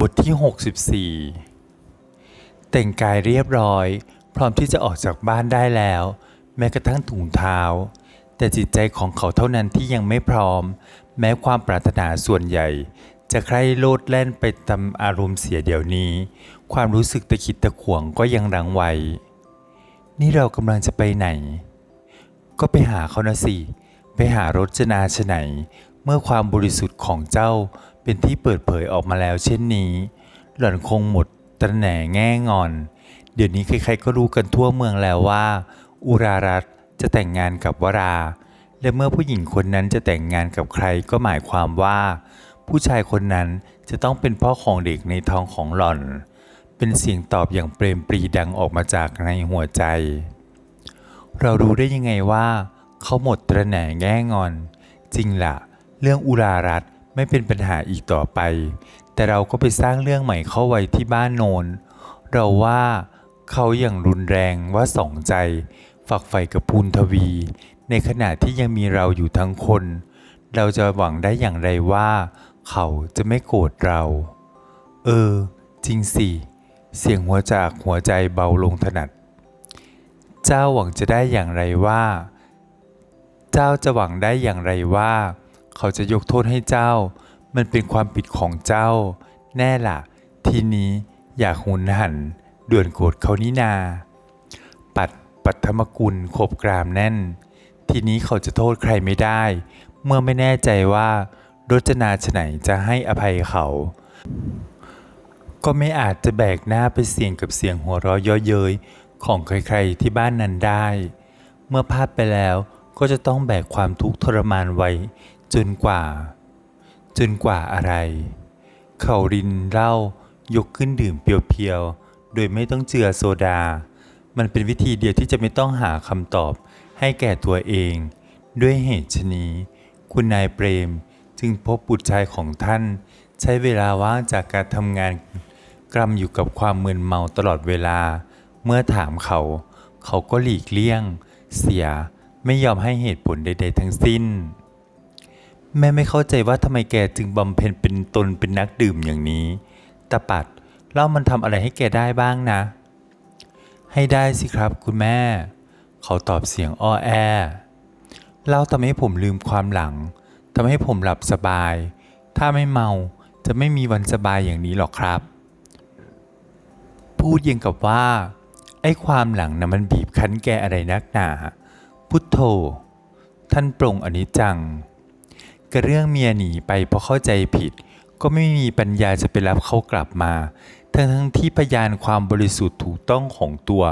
บทที่ 64 แต่งกายเรียบร้อย พร้อมที่จะออกจากบ้านได้แล้ว แม้กระทั่งถุงเท้า แต่จิตใจของเขาเท่านั้นที่ยังไม่พร้อม แม้ความปรารถนาส่วนใหญ่ จะใคร่โลดแล่นไปตามอารมณ์เสียเดี๋ยวนี้ ความรู้สึกตะขิดตะขวงก็ยังรังไว้ นี่เรากำลังจะไปไหน ก็ไปหาเขานะสิ ไปหารจนาชไหน เมื่อความบริสุทธิ์ของเจ้า เป็นที่เปิดเผยออกมาแล้วเช่นนี้ หล่อนคงหมดตระแหน่แง่งอน เดี๋ยวนี้ใครๆก็รู้กันทั่วเมืองแล้วว่า อุรารัตจะแต่งงานกับวรา และเมื่อผู้หญิงคนนั้นจะแต่งงานกับใครก็หมายความว่า ผู้ชายคนนั้นจะต้องเป็นพ่อของเด็กในท้องของหล่อน เป็นเสียงตอบอย่างเปรมปรีดังออกมาจากในหัวใจ เรารู้ได้ยังไงว่า เขาหมดตระแหน่แง่งอน จริงละ่ะ เรื่องอุรารัต ไม่เป็นปัญหาอีกต่อไป แต่เราก็ไปสร้างเรื่องใหม่เข้าไว้ที่บ้านโนน เราว่าเขาอย่างรุนแรงว่าสองใจ ฝักใฝ่กับพูนทวี ในขณะที่ยังมีเราอยู่ทั้งคน เราจะหวังได้อย่างไรว่า เขาจะไม่โกรธเรา เออ จริงสิ เสียงหัวจากหัวใจเบาลงถนัด เจ้าหวังจะได้อย่างไรว่า เจ้าจะหวังได้อย่างไรว่า เขาจะยกโทษให้เจ้า มันเป็นความผิดของเจ้า แน่ล่ะ ทีนี้อยากหุนหันด่วนโกรธเขานี่นา ปัดปัทมกุลขบกรามแน่น ทีนี้เขาจะโทษใครไม่ได้ เมื่อไม่แน่ใจว่ารจนาชไหนจะให้อภัยเขา ก็ไม่อาจจะแบกหน้าไปเสี่ยงกับเสียงหัวเราะเย่อเย้ยของใครๆที่บ้านนั้นได้ เมื่อพลาดไปแล้วก็จะต้องแบกความทุกข์ทรมานไว้ จนกว่า จนกว่าอะไร เขารินเหล้ายกขึ้นดื่มเพียวๆ โดยไม่ต้องเจือโซดา มันเป็นวิธีเดียวที่จะไม่ต้องหาคำตอบให้แก่ตัวเอง ด้วยเหตุชนี้ คุณนายเปรมจึงพบบุตรชายของท่าน ใช้เวลาว่างจากการทำงานกรำอยู่กับความมึนเมาตลอดเวลา เมื่อถามเขา เขาก็หลีกเลี่ยง เสียไม่ยอมให้เหตุผลใด ๆ ทั้งสิ้น แม่ไม่เข้าใจว่าทำไมแกจึงบำเพ็ญเป็นตนเป็นนักดื่มอย่างนี้ตาปัดเล่ามันทำอะไรให้แกได้บ้างนะ ให้ได้สิครับคุณแม่ เขาตอบเสียงอ้อแอเล่าทำให้ผมลืมความหลังทำให้ผมหลับสบาย ถ้าไม่เมาจะไม่มีวันสบายอย่างนี้หรอกครับ พูดยังกับว่า ไอ้ความหลังนะมันบีบคั้นแกอะไรนักหนา พุทโธ ท่านปรงอนิจจัง กระเรื่องเมียหนีไปเพราะเข้าใจผิด ก็ไม่มีปัญญาจะไปรับเขากลับมา ทั้งทั้งที่พยานความบริสุทธิ์ถูกต้องของตัว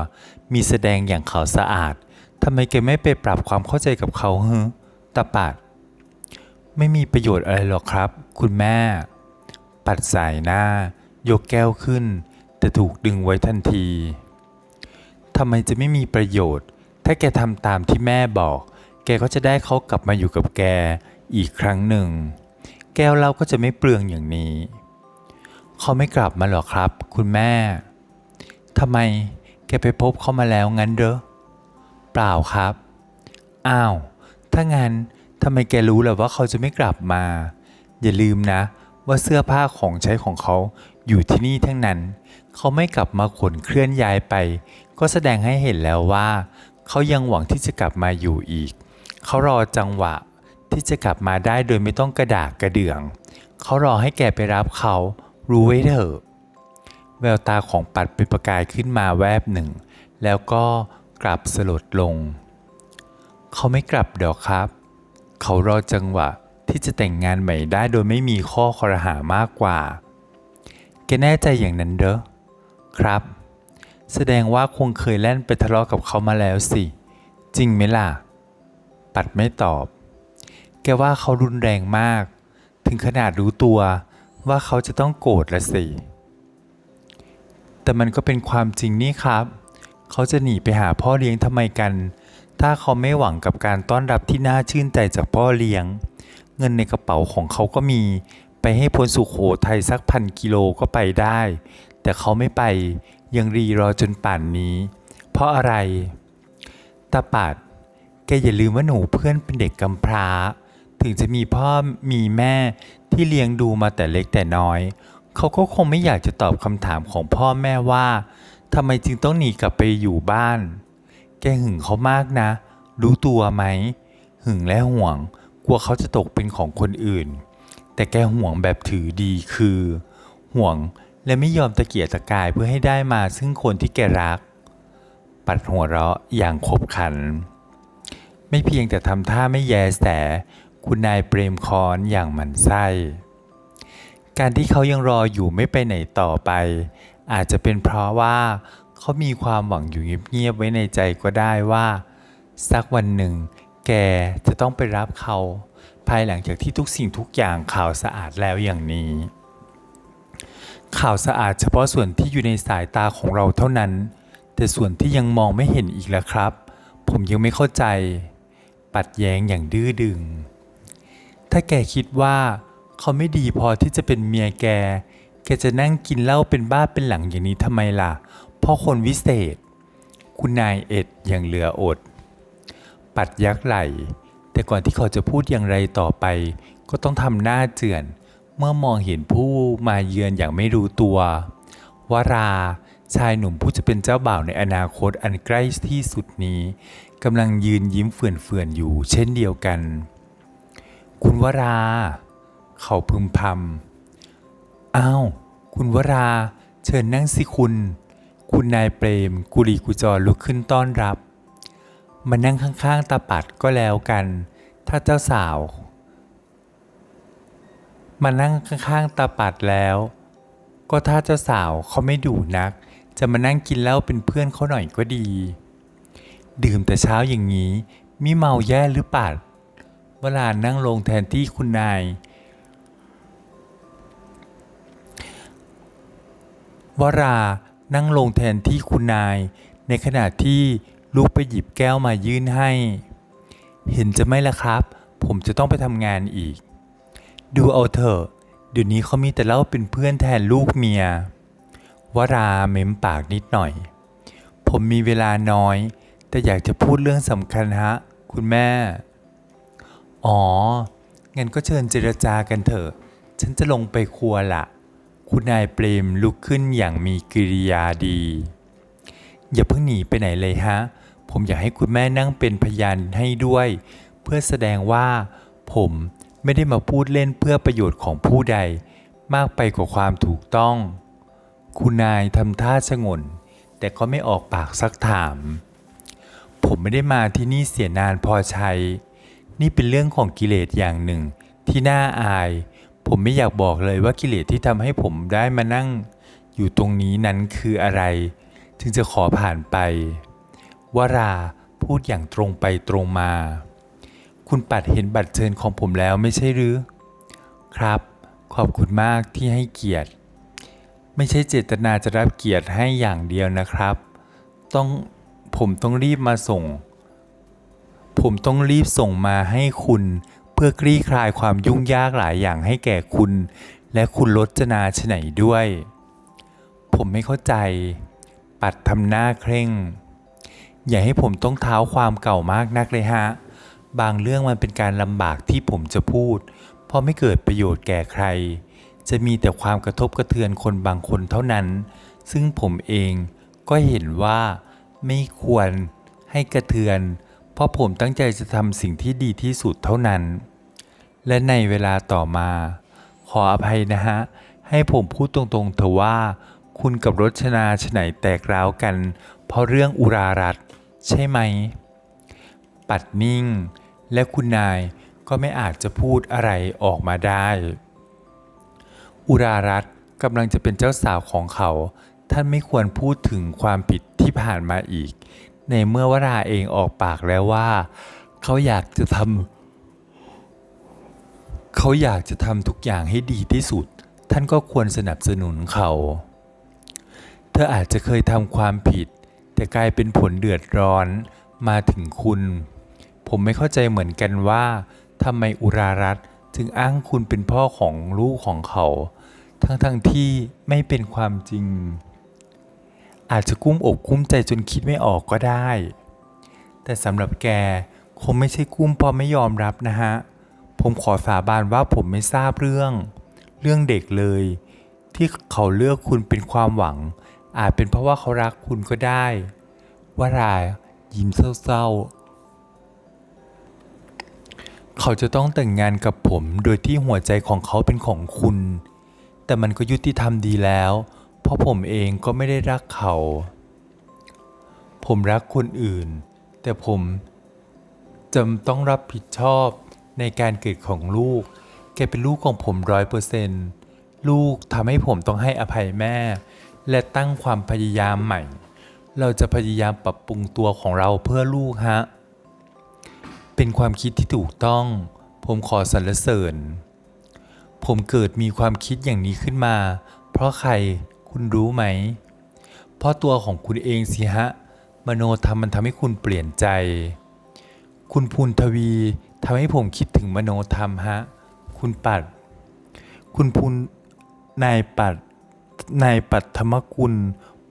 มีแสดงอย่างขาวสะอาดทำไมแกไม่ไปปรับความเข้าใจกับเขาเฮ้ตาปัด ไม่มีประโยชน์อะไรหรอกครับ คุณแม่ ปัดสายหน้า ยกแก้วขึ้น แต่ถูกดึงไว้ทันทีทำไมจะไม่มีประโยชน์ ถ้าแกทำตามที่แม่บอก แกก็จะได้เขากลับมาอยู่กับแก อีกครั้งหนึ่ง แก้วเหล้าก็จะไม่เปลืองอย่างนี้ เขาไม่กลับมาหรอครับ คุณแม่ ทำไมแกไปพบเขามาแล้วงั้นเด้อ เปล่าครับ อ้าว ถ้างั้นทำไมแกรู้ล่ะว่าเขาจะไม่กลับมา อย่าลืมนะ ว่าเสื้อผ้าของใช้ของเขาอยู่ที่นี่ทั้งนั้น เขาไม่กลับมาขนเคลื่อนย้ายไป ก็แสดงให้เห็นแล้วว่า เขายังหวังที่จะกลับมาอยู่อีก เขารอจังหวะ ที่จะกลับมาได้โดยไม่ต้องกระดากกระเดื่อง เขารอให้แกไปรับเขารู้ไว้เถอะแววตาของปัดเป็นประกายขึ้นมาแวบหนึ่ง แล้วก็กลับสลดลง เขาไม่กลับดอกครับ เขารอจังหวะที่จะแต่งงานใหม่ได้โดยไม่มีข้อคอรหามากกว่า แกแน่ใจอย่างนั้นเด้อครับ แสดงว่าคงเคยแล่นไปทะเลาะกับเขามาแล้วสิ จริงไหมล่ะ ปัดไม่ตอบ แกว่าเขารุนแรงมาก ถึงขนาดรู้ตัวว่าเขาจะต้องโกรธละสิ แต่มันก็เป็นความจริงนี่ครับ เขาจะหนีไปหาพ่อเลี้ยงทำไมกัน ถ้าเขาไม่หวังกับการต้อนรับที่น่าชื่นใจจากพ่อเลี้ยง เงินในกระเป๋าของเขาก็มี ไปให้พ้นสุขโขทัยสักพันกิโลก็ไปได้ แต่เขาไม่ไป ยังรีรอจนป่านนี้ เพราะอะไรตาปัดแกอย่าลืมว่าหนูเพื่อนเป็นเด็กกำพร้า ถึงจะมีพ่อมีแม่ที่เลี้ยงดูมาแต่เล็กแต่น้อย เขาก็คงไม่อยากจะตอบคำถามของพ่อแม่ว่าทำไมจึงต้องหนีกลับไปอยู่บ้าน แกหึงเขามากนะ รู้ตัวไหม หึงและห่วง กลัวเขาจะตกเป็นของคนอื่น แต่แกห่วงแบบถือดีคือ ห่วงและไม่ยอมตะเกียกตะกายเพื่อให้ได้มาซึ่งคนที่แกรัก ปัดหัวเราะอย่างขบขัน ไม่เพียงแต่ทำท่าไม่แยแส คุณนายเปรมคอนอย่างหมันไส้ การที่เขายังรออยู่ไม่ไปไหนต่อไป อาจจะเป็นเพราะว่าเขามีความหวังอยู่เงียบๆไว้ในใจก็ได้ว่า สักวันหนึ่ง แกจะต้องไปรับเขา ภายหลังจากที่ทุกสิ่งทุกอย่างข่าวสะอาดแล้วอย่างนี้ ข่าวสะอาดเฉพาะส่วนที่อยู่ในสายตาของเราเท่านั้น แต่ส่วนที่ยังมองไม่เห็นอีกแล้วครับ ผมยังไม่เข้าใจปัดแย้งอย่างดื้อดึง ถ้าแกคิดว่าเขาไม่ดีพอที่จะเป็นเมียแก แกจะนั่งกินเหล้าเป็นบ้าเป็นหลังอย่างนี้ทำไมล่ะ เพราะคนวิเศษ คุณนายเอ็ดอย่างเหลืออด ปัดยักไหล แต่ก่อนที่เขาจะพูดอย่างไรต่อไป ก็ต้องทำหน้าเจือน เมื่อมองเห็นผู้มาเยือนอย่างไม่รู้ตัว วราชายหนุ่มผู้จะเป็นเจ้าบ่าวในอนาคตอันใกล้ที่สุดนี้กำลังยืนยิ้มเฟื่อนๆอยู่ เช่นเดียวกัน คุณวรา เขาพึมพำอ้าว คุณวรา เชิญนั่งสิคุณ คุณนายเปรม กุลีกุจอลุกขึ้นต้อนรับ มานั่งข้างๆตาปัดก็แล้วกัน ถ้าเจ้าสาว มานั่งข้างๆตาปัดแล้ว ก็ถ้าเจ้าสาวเขาไม่ดุนัก จะมานั่งกินเหล้าเป็นเพื่อนเขาหน่อยก็ดี ดื่มแต่เช้าอย่างนี้มิเมาแย่หรือปัด วลานั่งลงแทนที่คุณนาย วรานั่งลงแทนที่คุณนาย ในขณะที่ลุกไปหยิบแก้วมายื่นให้ เห็นจะไม่ละครับ ผมจะต้องไปทำงานอีก ดูเอาเถอะ เดี๋ยวนี้เขามีแต่เล่าเป็นเพื่อนแทนลูกเมีย วราเม้มปากนิดหน่อย ผมมีเวลาน้อย แต่อยากจะพูดเรื่องสำคัญฮะ คุณแม่ อ๋อ งั้นก็เชิญเจรจากันเถอะ ฉันจะลงไปครัวละ คุณนายเปรมลุกขึ้นอย่างมีกิริยาดี อย่าเพิ่งหนีไปไหนเลยฮะ ผมอยากให้คุณแม่นั่งเป็นพยานให้ด้วย เพื่อแสดงว่า ผมไม่ได้มาพูดเล่นเพื่อประโยชน์ของผู้ใด มากไปกว่าความถูกต้อง คุณนายทำท่าชงน แต่ก็ไม่ออกปากซักถาม ผมไม่ได้มาที่นี่เสียนานพอใช้ นี่เป็นเรื่องของกิเลสอย่างหนึ่ง ที่น่าอาย ผมไม่อยากบอกเลยว่ากิเลสที่ทำให้ผมได้มานั่ง อยู่ตรงนี้นั้นคืออะไร จึงจะขอผ่านไป วราพูดอย่างตรงไปตรงมา คุณปัดเห็นบัตรเชิญของผมแล้วไม่ใช่หรือ ครับ ขอบคุณมากที่ให้เกียรติ ไม่ใช่เจตนาจะรับเกียรติให้อย่างเดียวนะครับ ต้องผมต้องรีบมาส่ง ผมต้องรีบส่งมาให้คุณ เพื่อคลี่คลายความยุ่งยากหลายอย่างให้แก่คุณ และคุณรจนาชไหนด้วย ผมไม่เข้าใจ ปัดทำหน้าเคร่ง อย่าให้ผมต้องเท้าความเก่ามากนักเลยฮะ บางเรื่องมันเป็นการลำบากที่ผมจะพูด เพราะไม่เกิดประโยชน์แก่ใคร จะมีแต่ความกระทบกระเทือนคนบางคนเท่านั้น ซึ่งผมเองก็เห็นว่าไม่ควรให้กระเทือน ราะผมตั้งใจจะทำสิ่งที่ดีที่สุดเท่านั้น และในเวลาต่อมา ขออภัยนะฮะ ให้ผมพูดตรงๆเถอะว่า คุณกับรชนาฉไหนแตกร้าวกัน เพราะเรื่องอุรารัตใช่ไหม ปัดนิ่ง และคุณนายก็ไม่อาจจะพูดอะไรออกมาได้ อุรารัตกำลังจะเป็นเจ้าสาวของเขา ท่านไม่ควรพูดถึงความผิดที่ผ่านมาอีก ในเมื่อวราเองออกปากแล้วว่า เขาอยากจะทำเขาอยากจะทำทุกอย่างให้ดีที่สุด ท่านก็ควรสนับสนุนเขา เธออาจจะเคยทำความผิด แต่กลายเป็นผลเดือดร้อนมาถึงคุณ ผมไม่เข้าใจเหมือนกันว่าทำไมอุรารัตน์จึงอ้างคุณเป็นพ่อของลูกของเขา ทั้งๆทที่ไม่เป็นความจริง อาจจะกุ้มอกกุ้มใจจนคิดไม่ออกก็ได้ แต่สำหรับแกคงไม่ใช่กุ้มเพราะไม่ยอมรับนะฮะ ผมขอสาบานว่าผมไม่ทราบเรื่อง เรื่องเด็กเลย ที่เขาเลือกคุณเป็นความหวัง อาจเป็นเพราะว่าเขารักคุณก็ได้วรายิ้มเศร้าๆ เขาจะต้องแต่งงานกับผมโดยที่หัวใจของเขาเป็นของคุณ แต่มันก็ยุติธรรมดีแล้ว เพราะผมเองก็ไม่ได้รักเขา ผมรักคนอื่น แต่ผมจำต้องรับผิดชอบในการเกิดของลูก แกเป็นลูกของผมร้อยเปอร์เซนต์ลูกทำให้ผมต้องให้อภัยแม่ และตั้งความพยายามใหม่ เราจะพยายามปรับปรุงตัวของเราเพื่อลูกฮะ เป็นความคิดที่ถูกต้อง ผมขอสรรเสริญ ผมเกิดมีความคิดอย่างนี้ขึ้นมา เพราะใคร คุณรู้ไหม เพราะตัวของคุณเองสิฮะ มโนธรรมมันทำให้คุณเปลี่ยนใจ คุณภูนทวีทำให้ผมคิดถึงมโนธรรมฮะ คุณปัด คุณภูนนายปัด นายปัดธรรมกุล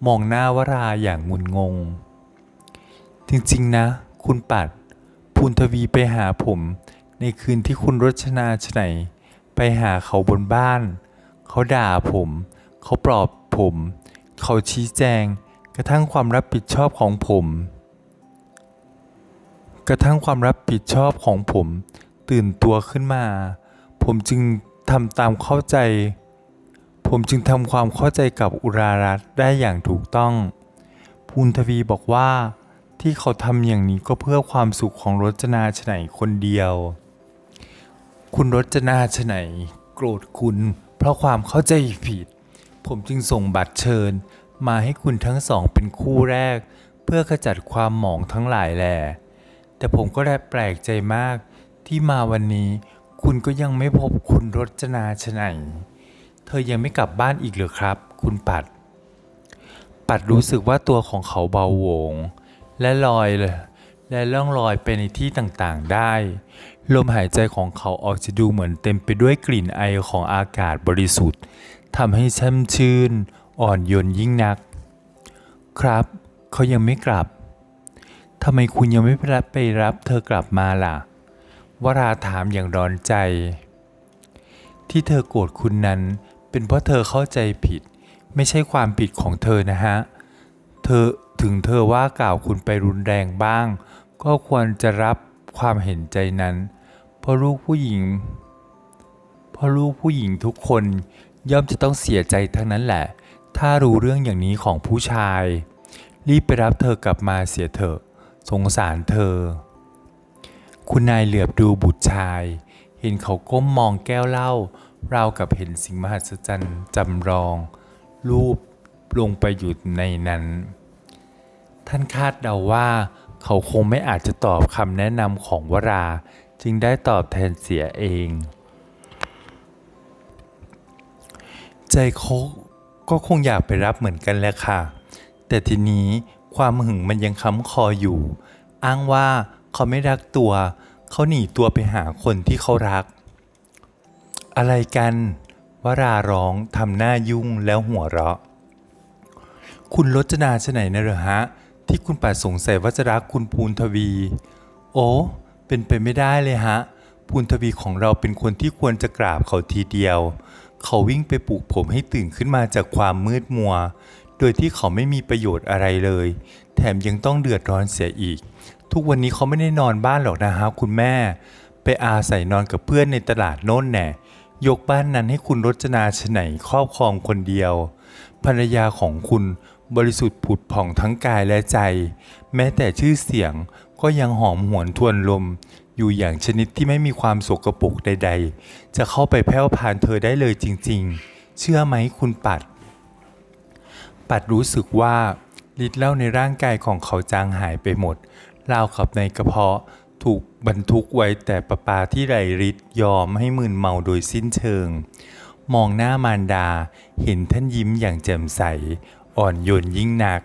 มองหน้าวราอย่างงุนงง จริงๆนะ คุณปัดภูนทวีไปหาผม ในคืนที่คุณรชนาชไนยไปหาเขาบนบ้าน เขาด่าผม เขาปลอบ ผม เขาชี้แจงกระทั่งความรับผิดชอบของผม กระทั่งความรับผิดชอบของผม ตื่นตัวขึ้นมา ผมจึงทำตามเข้าใจ ผมจึงทำความเข้าใจกับอุรารัตได้อย่างถูกต้อง ภูนทวีบอกว่าที่เขาทำอย่างนี้ก็เพื่อความสุขของรจนาชไหนคนเดียว คุณรจนาชไหนโกรธคุณเพราะความเข้าใจผิด ผมจึงส่งบัตรเชิญ มาให้คุณทั้งสองเป็นคู่แรก เพื่อขจัดความหมองทั้งหลายแหล่แต่ผมก็ได้แปลกใจมาก ที่มาวันนี้ คุณก็ยังไม่พบคุณรจนาชไหนเธอยังไม่กลับบ้านอีกเหรือครับ คุณปัด ปัดรู้สึกว่าตัวของเขาเบาโหวง และลอยเลยและล่องลอยไปในที่ต่างๆได้ ลมหายใจของเขาออกจะดูเหมือนเต็มไปด้วยกลิ่นไอของอากาศบริสุทธิ์ ทำให้ช่ำชื่น อ่อนโยนยิ่งนัก ครับเขายังไม่กลับทำไมคุณยังไม่ไปรับเธอกลับมาล่ะ วราถามอย่างร้อนใจ ที่เธอโกรธคุณนั้น เป็นเพราะเธอเข้าใจผิด ไม่ใช่ความผิดของเธอนะฮะ เธอถึงเธอว่ากล่าวคุณไปรุนแรงบ้าง ก็ควรจะรับความเห็นใจนั้น เพราะลูกผู้หญิง เพราะลูกผู้หญิงทุกคน ย่อมจะต้องเสียใจทั้งนั้นแหละ ถ้ารู้เรื่องอย่างนี้ของผู้ชาย รีบไปรับเธอกลับมาเสียเถอะ สงสารเธอ คุณนายเหลือบดูบุตรชาย เห็นเขาก้มมองแก้วเหล้าราวกับเห็นสิ่งมหัศจรรย์จำลอง รูปลงไปอยู่ในนั้น ท่านคาดเดาว่า เขาคงไม่อาจจะตอบคำแนะนำของวรา จึงได้ตอบแทนเสียเอง ใจเขาก็คงอยากไปรับเหมือนกันแหละค่ะ แต่ทีนี้ความหึงมันยังค้ำคออยู่ อ้างว่าเขาไม่รักตัว เขาหนีตัวไปหาคนที่เขารัก อะไรกันวาราร้องทำหน้ายุ่งแล้วหัวเราะ คุณรจนาชไหนนะเหรอฮะ ที่คุณป่าสงสัยว่าจะรักคุณภูนทวี โอ้เป็นไปไม่ได้เลยฮะ ภูนทวีของเราเป็นคนที่ควรจะกราบเขาทีเดียว เขาวิ่งไปปลุกผมให้ตื่นขึ้นมาจากความมืดมัว โดยที่เขาไม่มีประโยชน์อะไรเลย แถมยังต้องเดือดร้อนเสียอีก ทุกวันนี้เขาไม่ได้นอนบ้านหรอกนะฮะคุณแม่ ไปอาศัยนอนกับเพื่อนในตลาดโน่นแน่ยกบ้านนั้นให้คุณรจนาชไหนครอบครองคนเดียว ภรรยาของคุณบริสุทธิ์ผุดผ่องทั้งกายและใจ แม้แต่ชื่อเสียงก็ยังหอมหวนทวนลม อยู่อย่างชนิดที่ไม่มีความสกปรกใด ๆ จะเข้าไปแผ่วพานเธอได้เลยจริง ๆ เชื่อไหมคุณปัด ปัดรู้สึกว่าฤทธิ์เหล้าในร่างกายของเขาจางหายไปหมดราวกับในกระเพาะถูกบรรทุกไว้แต่ประปาที่ไรฤทธิ์ยอมให้มึนเมาโดยสิ้นเชิง มองหน้ามารดาเห็นท่านยิ้มอย่างแจ่มใส อ่อนโยนยิ่งนัก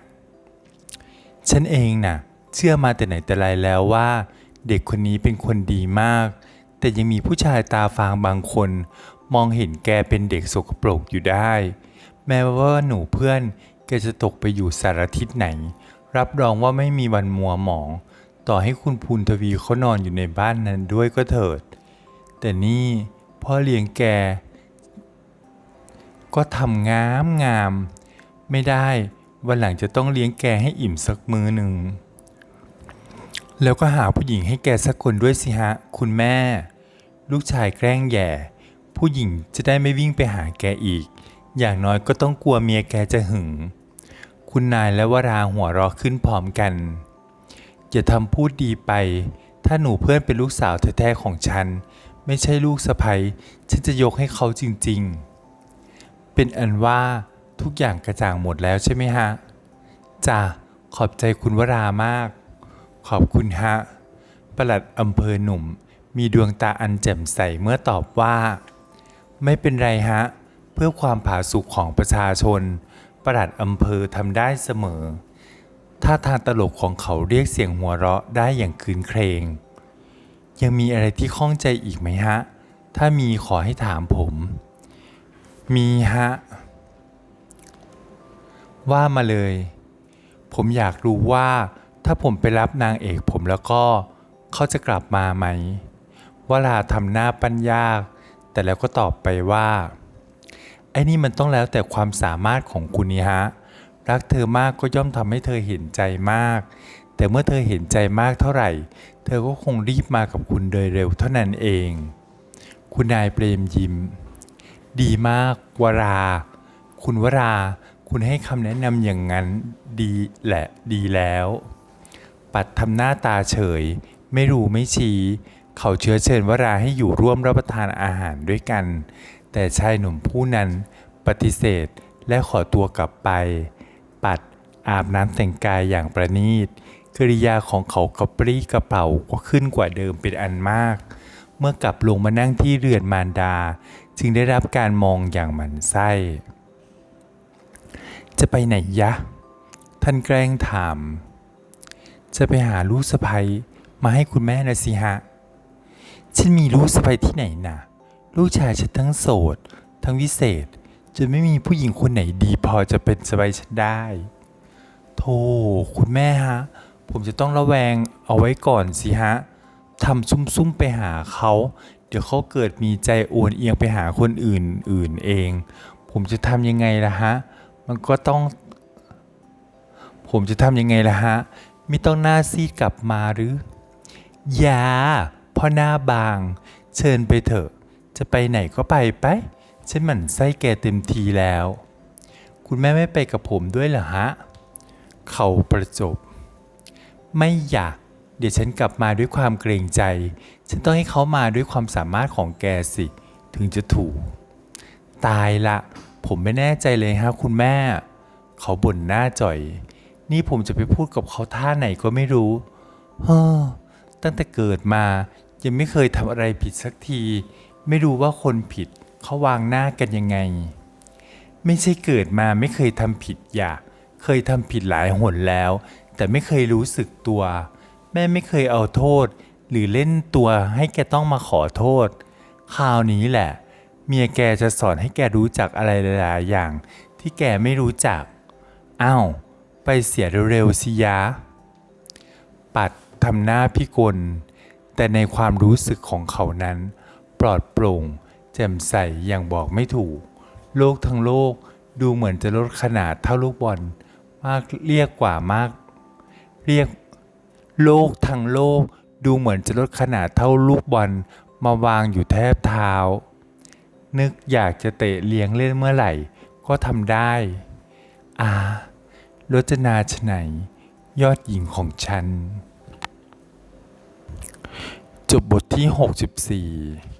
ฉันเองน่ะ เชื่อมาแต่ไหนแต่ไรแล้วว่า เด็กคนนี้เป็นคนดีมาก แต่ยังมีผู้ชายตาฟางบางคน มองเห็นแกเป็นเด็กสกปรกอยู่ได้ แม้ว่าหนูเพื่อนแกจะตกไปอยู่สารทิศไหน รับรองว่าไม่มีวันมัวหมอง ต่อให้คุณภูนทวีเขานอนอยู่ในบ้านนั้นด้วยก็เถิด แต่นี่พ่อเลี้ยงแก ก็ทำงามงาม ไม่ได้วันหลังจะต้องเลี้ยงแกให้อิ่มสักมือหนึ่ง แล้วก็หาผู้หญิงให้แกสักคนด้วยสิฮะ คุณแม่ ลูกชายแกล้งแย่ ผู้หญิงจะได้ไม่วิ่งไปหาแกอีก อย่างน้อยก็ต้องกลัวเมียแกจะหึง คุณนายและวราหัวเราะขึ้นพร้อมกัน อย่าทำพูดดีไป ถ้าหนูเพื่อนเป็นลูกสาวแท้ๆของฉัน ไม่ใช่ลูกสะใภ้ฉันจะยกให้เขาจริงๆ เป็นอันว่าทุกอย่างกระจ่างหมดแล้วใช่ไหมฮะจ้าขอบใจคุณวรามาก ขอบคุณฮะ ประหลัดอำเภอหนุ่ม มีดวงตาอันแจ่มใสเมื่อตอบว่า ไม่เป็นไรฮะ เพื่อความผาสุกของประชาชน ประหลัดอำเภอทำได้เสมอ ท่าทางตลกของเขาเรียกเสียงหัวเราะได้อย่างคืนเครงยังมีอะไรที่ข้องใจอีกไหมฮะ ถ้ามีขอให้ถามผม มีฮะ ว่ามาเลย ผมอยากรู้ว่า ถ้าผมไปรับนางเอกผมแล้วก็เขาจะกลับมาไหมวลาทำหน้าปั้นยาก แต่แล้วก็ตอบไปว่า ไอ้นี่มันต้องแล้วแต่ความสามารถของคุณนี่ฮะ รักเธอมากก็ย่อมทำให้เธอเห็นใจมาก แต่เมื่อเธอเห็นใจมากเท่าไหร่ เธอก็คงรีบมากับคุณโดยเร็วเท่านั้นเอง คุณนายเปรมยิ้ม ดีมากวรา คุณวรา คุณให้คำแนะนำอย่างนั้นดีแหละดีแล้ว ปัดทำหน้าตาเฉย ไม่รู้ไม่ชี้ เขาเชื้อเชิญวราให้อยู่ร่วมรับประทานอาหารด้วยกัน แต่ชายหนุ่มผู้นั้นปฏิเสธและขอตัวกลับไป ปัดอาบน้ำแต่งกายอย่างประณีตกริยาของเขากระปรี้กระเป๋าก็ขึ้นกว่าเดิมเป็นอันมาก เมื่อกลับลงมานั่งที่เรือนมารดา จึงได้รับการมองอย่างหมันไส้ จะไปไหนยะ ท่านแกล้งถาม จะไปหาลูกสะใภ้มาให้คุณแม่นะสิฮะ ฉันมีลูกสะใภ้ที่ไหนนะลูกชายฉันทั้งโสด ทั้งวิเศษจนไม่มีผู้หญิงคนไหนดีพอจะเป็นสะใภ้ฉันได้ โธ่คุณแม่ฮะ ผมจะต้องระแวงเอาไว้ก่อนสิฮะทำซุ่มๆไปหาเขา เดี๋ยวเขาเกิดมีใจโอนเอียงไปหาคนอื่นอื่นเอง ผมจะทำยังไงล่ะฮะ มันก็ต้อง ผมจะทำยังไงล่ะฮะ ไม่ต้องหน้าซีดกลับมาหรือ อย่าพ่อหน้าบาง เชิญไปเถอะ จะไปไหนก็ไปไป ฉันหมั่นไส้แกเต็มทีแล้ว คุณแม่ไม่ไปกับผมด้วยเหรอฮะ เขาประจบ ไม่อยาก เดี๋ยวฉันกลับมาด้วยความเกรงใจ ฉันต้องให้เขามาด้วยความสามารถของแกสิ ถึงจะถูก ตายละ ผมไม่แน่ใจเลยฮะคุณแม่ เขาบ่นหน้าจ่อย นี่ผมจะไปพูดกับเขาท่าไหนก็ไม่รู้เฮ้อตั้งแต่เกิดมายังไม่เคยทำอะไรผิดสักที ไม่รู้ว่าคนผิดเขาวางหน้ากันยังไง ไม่ใช่เกิดมาไม่เคยทำผิดอย่าเคยทำผิดหลายหนแล้ว แต่ไม่เคยรู้สึกตัว แม่ไม่เคยเอาโทษ หรือเล่นตัวให้แกต้องมาขอโทษ คราวนี้แหละ เมียแกจะสอนให้แกรู้จักอะไรหลายอย่าง ที่แกไม่รู้จัก อ้าว ไปเสียเร็วๆสิยะ ปัดทำหน้าพิกล แต่ในความรู้สึกของเขานั้น ปลอดโปร่ง แจ่มใสอย่างบอกไม่ถูก โลกทั้งโลกดูเหมือนจะลดขนาดเท่าลูกบอลมากเรียกกว่ามาก เรียกโลกทั้งโลกดูเหมือนจะลดขนาดเท่าลูกบอลมาวางอยู่แทบเท้า นึกอยากจะเตะเลี้ยงเล่นเมื่อไหร่ ก็ทำได้ อ่า รจนาชไหน ยอดหญิงของฉัน จบบทที่ 64